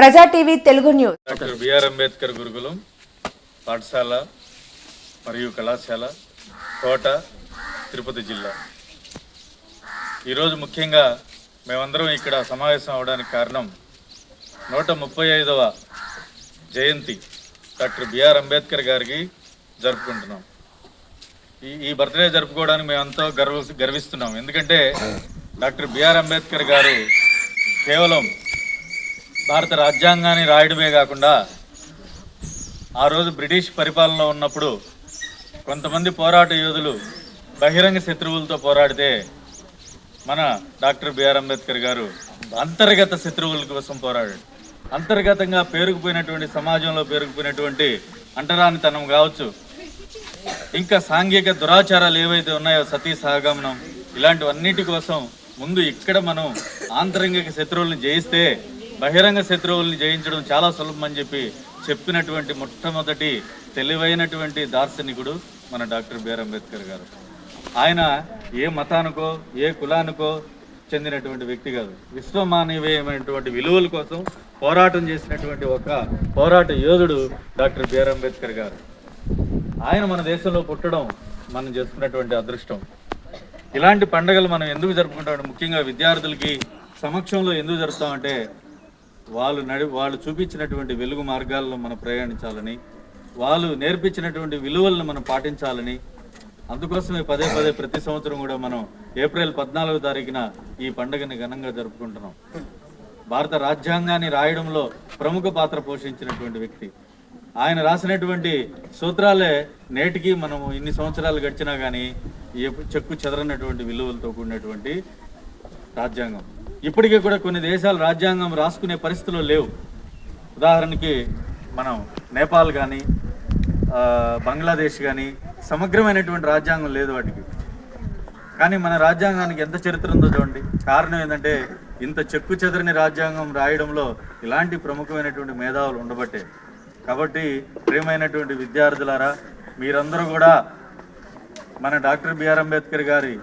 Praja TV Telugu news. Doctor BR Ambedkar గురుకులం పాఠశాల మరియు కళాశాల కోట తిరుపతి జిల్లా. ఈరోజు ముఖ్యంగా మేమందరం ఇక్కడ సమావేశం అవడానికి కారణం నూట ముప్పై ఐదవ జయంతి డాక్టర్ బిఆర్ అంబేద్కర్ గారికి జరుపుకుంటున్నాం. ఈ ఈ బర్త్డే జరుపుకోవడానికి మేమంతా గర్వ గర్విస్తున్నాం. ఎందుకంటే డాక్టర్ బిఆర్ అంబేద్కర్ గారు కేవలం భారత రాజ్యాంగాన్ని రాయడమే కాకుండా ఆ రోజు బ్రిటిష్ పరిపాలనలో ఉన్నప్పుడు కొంతమంది పోరాట యోధులు బహిరంగ శత్రువులతో పోరాడితే మన డాక్టర్ బిఆర్ అంబేద్కర్ గారు అంతర్గత శత్రువుల కోసం పోరాడాడు. అంతర్గతంగా పేరుకుపోయినటువంటి సమాజంలో పేరుకుపోయినటువంటి అంటరానితనం కావచ్చు ఇంకా సాంఘిక దురాచారాలు ఏవైతే ఉన్నాయో సతీ సహగమనం ఇలాంటివన్నిటి కోసం ముందు ఇక్కడ మనం ఆంతరంగిక శత్రువులను జయిస్తే బహిరంగ శత్రువుల్ని జయించడం చాలా సులభం అని చెప్పి చెప్పినటువంటి మొట్టమొదటి తెలివైనటువంటి దార్శనికుడు మన డాక్టర్ బిఆర్ అంబేద్కర్ గారు. ఆయన ఏ మతానికో ఏ కులానికో చెందినటువంటి వ్యక్తి కాదు. విశ్వమానవీయమైనటువంటి విలువల కోసం పోరాటం చేసినటువంటి ఒక పోరాట యోధుడు డాక్టర్ బిఆర్ అంబేద్కర్ గారు. ఆయన మన దేశంలో పుట్టడం మనం చేసుకున్నటువంటి అదృష్టం. ఇలాంటి పండుగలు మనం ఎందుకు జరుపుకుంటామంటే ముఖ్యంగా విద్యార్థులకి సమక్షంలో ఎందుకు జరుపుతామంటే వాళ్ళు నడి వాళ్ళు చూపించినటువంటి వెలుగు మార్గాల్లో మనం ప్రయాణించాలని వాళ్ళు నేర్పించినటువంటి విలువలను మనం పాటించాలని అందుకోసమే పదే పదే ప్రతి సంవత్సరం కూడా మనం ఏప్రిల్ పద్నాలుగో తారీఖున ఈ పండుగని ఘనంగా జరుపుకుంటున్నాం. భారత రాజ్యాంగాన్ని రాయడంలో ప్రముఖ పాత్ర పోషించినటువంటి వ్యక్తి. ఆయన రాసినటువంటి సూత్రాలే నేటికి మనము ఇన్ని సంవత్సరాలు గడిచినా కానీ చెక్కు చెదరనటువంటి విలువలతో కూడినటువంటి రాజ్యాంగం. ఇప్పటికీ కూడా కొన్ని దేశాలు రాజ్యాంగం రాసుకునే పరిస్థితుల్లో లేవు. ఉదాహరణకి మనం నేపాల్ కానీ బంగ్లాదేశ్ కానీ సమగ్రమైనటువంటి రాజ్యాంగం లేదు వాటికి. కానీ మన రాజ్యాంగానికి ఎంత చరిత్ర ఉందో చూడండి. కారణం ఏంటంటే ఇంత చెక్కు చెదరని రాజ్యాంగం రాయడంలో ఇలాంటి ప్రముఖమైనటువంటి మేధావులు ఉండబట్టే. కాబట్టి ప్రియమైనటువంటి విద్యార్థులారా మీరందరూ కూడా మన డాక్టర్ బిఆర్ అంబేద్కర్ గారి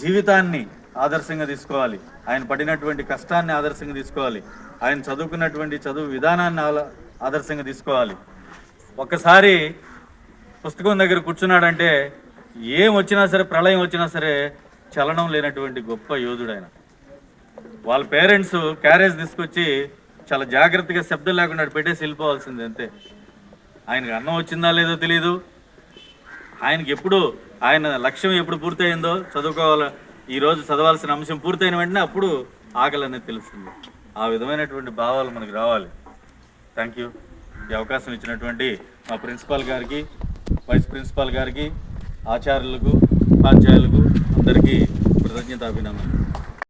జీవితాన్ని ఆదర్శంగా తీసుకోవాలి. ఆయన పడినటువంటి కష్టాన్ని ఆదర్శంగా తీసుకోవాలి. ఆయన చదువుకున్నటువంటి చదువు విధానాన్ని ఆదర్శంగా తీసుకోవాలి. ఒక్కసారి పుస్తకం దగ్గర కూర్చున్నాడంటే ఏం వచ్చినా సరే ప్రళయం వచ్చినా సరే చలనం లేనటువంటి గొప్ప యోధుడు ఆయన వాళ్ళ పేరెంట్స్ క్యారేజ్ తీసుకొచ్చి చాలా జాగ్రత్తగా శబ్దం లేకుండా పెట్టేసి వెళ్ళిపోవాల్సింది అంతే. ఆయనకు అన్నం వచ్చిందా లేదో తెలియదు ఆయనకి ఎప్పుడు ఆయన లక్ష్యం ఎప్పుడు పూర్తయిందో చదువుకోవాలి ఈరోజు చదవాల్సిన అంశం పూర్తయిన వెంటనే అప్పుడు ఆకలి అనేది తెలుస్తుంది. ఆ విధమైనటువంటి భావాలు మనకు రావాలి. థ్యాంక్ యూ ఈ అవకాశం ఇచ్చినటువంటి మా ప్రిన్సిపాల్ గారికి వైస్ ప్రిన్సిపాల్ గారికి ఆచార్యులకు ఉపాధ్యాయులకు అందరికీ కృతజ్ఞత అభినందనలు